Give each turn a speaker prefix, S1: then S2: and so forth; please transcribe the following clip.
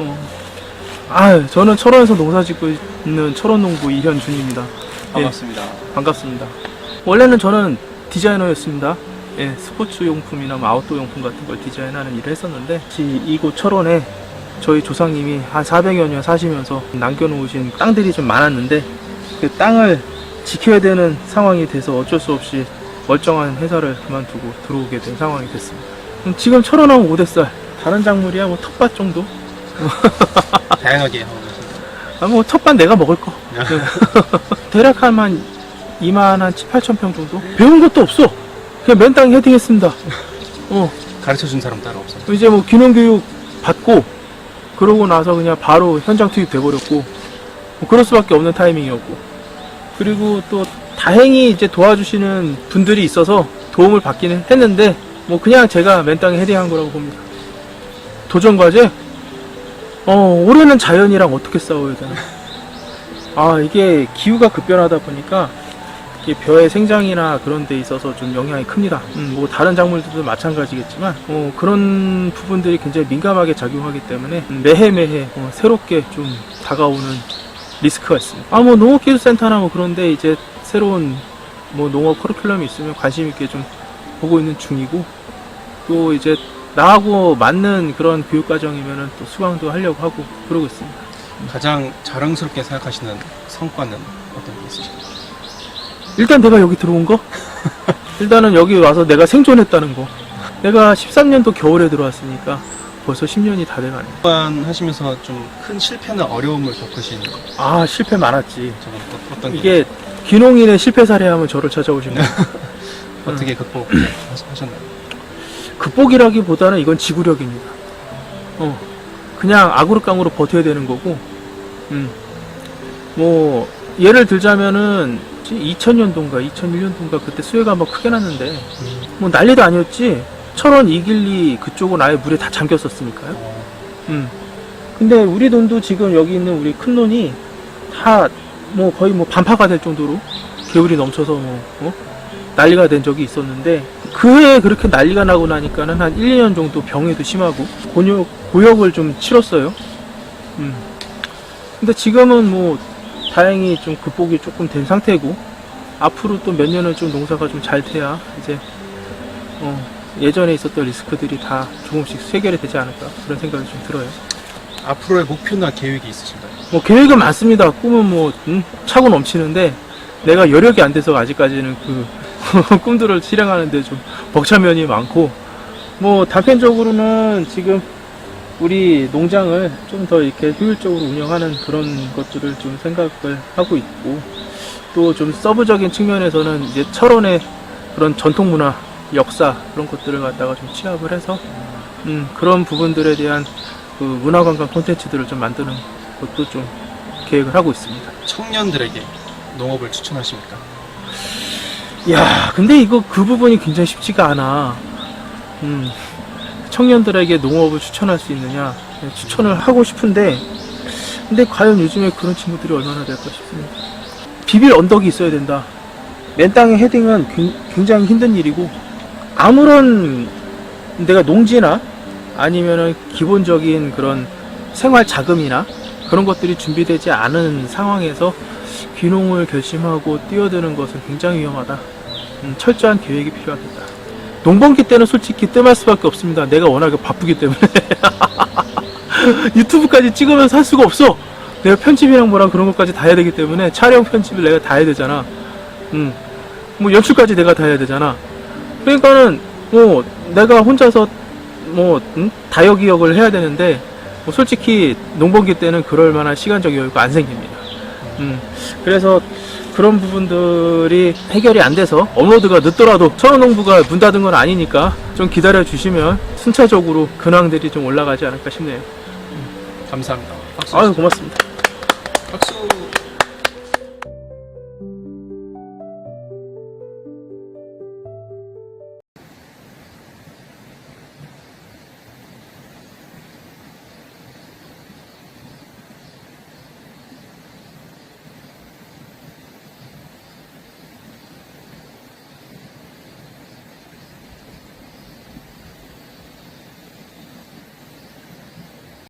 S1: 어. 아, 저는 철원에서 농사 짓고 있는 철원농부 이현준입니다. 예,
S2: 반갑습니다.
S1: 반갑습니다. 원래는 저는 디자이너였습니다. 예, 스포츠 용품이나 뭐 아웃도어 용품 같은 걸 디자인하는 일을 했었는데 이- 이곳 철원에 저희 조상님이 한 400여 년 사시면서 남겨놓으신 땅들이 좀 많았는데 그 땅을 지켜야 되는 상황이 돼서 어쩔 수 없이 멀쩡한 회사를 그만두고 들어오게 된 상황이 됐습니다. 음, 지금 철원하고 오대살 다른 작물이야 뭐 텃밭 정도?
S2: 다양하게 하고 계십니다.
S1: 아, 뭐 텃밭 내가 먹을 거. 네. 대략 한, 한 2만 한 7, 8천 평 정도? 배운 것도 없어. 그냥 맨 땅에 헤딩했습니다. 어,
S2: 가르쳐 준 사람 따로 없어요.
S1: 이제 뭐 균형교육 받고, 그러고 나서 그냥 바로 현장 투입 돼버렸고, 뭐 그럴 수밖에 없는 타이밍이었고. 그리고 또 다행히 이제 도와주시는 분들이 있어서 도움을 받기는 했는데, 뭐 그냥 제가 맨 땅에 헤딩한 거라고 봅니다. 도전 과제? 어, 올해는 자연이랑 어떻게 싸워야 되나? 아, 이게 기후가 급변하다 보니까 이게 벼의 생장이나 그런 데 있어서 좀 영향이 큽니다. 음, 뭐 다른 작물들도 마찬가지겠지만 어, 그런 부분들이 굉장히 민감하게 작용하기 때문에 매해 매해 어, 새롭게 좀 다가오는 리스크가 있습니다. 아, 뭐 농업기술센터나 뭐 그런데 이제 새로운 뭐 농업 커리큘럼이 있으면 관심 있게 좀 보고 있는 중이고 또 이제 나하고 맞는 그런 교육 과정이면은 또 수강도 하려고 하고 그러고 있습니다.
S2: 가장 자랑스럽게 생각하시는 성과는 어떤 게 있으실까요?
S1: 일단 내가 여기 들어온 거? 일단은 여기 와서 내가 생존했다는 거. 내가 13년도 겨울에 들어왔으니까 벌써 10년이 다 돼가네.
S2: 후반 하시면서 좀 큰 실패나 어려움을 겪으신 적은
S1: 아, 실패 많았지.
S2: 어- 어떤 게
S1: 이게 귀농인의 실패 사례 하면 저를 찾아오신 거예요.
S2: 어떻게 극복하셨나요?
S1: 극복이라기보다는 이건 지구력입니다. 어, 그냥 아구르깡으로 버텨야 되는 거고, 음, 뭐, 예를 들자면은, 2000년도인가, 2001년도인가, 그때 수해가 한번 크게 났는데, 뭐 난리도 아니었지. 철원 이길리 그쪽은 아예 물에 다 잠겼었으니까요. 음. 근데 우리 돈도 지금 여기 있는 우리 큰 논이 다 뭐 거의 뭐 반파가 될 정도로 개울이 넘쳐서 뭐, 어? 난리가 된 적이 있었는데 그 해에 그렇게 난리가 나고 나니까는 한 1, 2년 정도 병에도 심하고 곤욕, 고역을 좀 치렀어요. 음. 근데 지금은 뭐 다행히 좀 극복이 조금 된 상태고 앞으로 또 몇 년은 좀 농사가 좀 잘 돼야 이제 어, 예전에 있었던 리스크들이 다 조금씩 해결이 되지 않을까 그런 생각이 좀 들어요.
S2: 앞으로의 목표나 계획이 있으신가요?
S1: 뭐 계획은 많습니다. 꿈은 뭐 음, 차고 넘치는데 내가 여력이 안 돼서 아직까지는 그 꿈들을 실행하는데 좀 벅찬 면이 많고 뭐 단편적으로는 지금 우리 농장을 좀 더 이렇게 효율적으로 운영하는 그런 것들을 좀 생각을 하고 있고 또 좀 서브적인 측면에서는 이제 철원의 그런 전통 문화, 역사 그런 것들을 갖다가 좀 취합을 해서 음, 그런 부분들에 대한 그 문화관광 콘텐츠들을 좀 만드는 것도 좀 계획을 하고 있습니다.
S2: 청년들에게 농업을 추천하십니까?
S1: 야, 근데 이거 그 부분이 굉장히 쉽지가 않아. 음, 청년들에게 농업을 추천할 수 있느냐? 네, 추천을 하고 싶은데, 근데 과연 요즘에 그런 친구들이 얼마나 될까 싶습니다. 비빌 언덕이 있어야 된다. 맨 땅에 헤딩은 굉- 굉장히 힘든 일이고, 아무런 내가 농지나 아니면은 기본적인 그런 생활 자금이나 그런 것들이 준비되지 않은 상황에서 귀농을 결심하고 뛰어드는 것은 굉장히 위험하다. 음, 철저한 계획이 필요하겠다. 농번기 때는 솔직히 뜸할 수밖에 없습니다. 내가 워낙에 바쁘기 때문에. 유튜브까지 찍으면서 할 수가 없어. 내가 편집이랑 뭐랑 그런 것까지 다 해야 되기 때문에 촬영 편집을 내가 다 해야 되잖아. 음. 뭐 연출까지 내가 다 해야 되잖아. 그러니까는 뭐 내가 혼자서 뭐 음? 다역이역을 해야 되는데 뭐 솔직히 농번기 때는 그럴 만한 시간적 여유가 안 생깁니다. 음, 그래서 그런 부분들이 해결이 안 돼서 업로드가 늦더라도 천원농부가 문 닫은 건 아니니까 좀 기다려 주시면 순차적으로 근황들이 좀 올라가지 않을까 싶네요.
S2: 감사합니다. 박수.
S1: 아유 고맙습니다.
S2: 박수.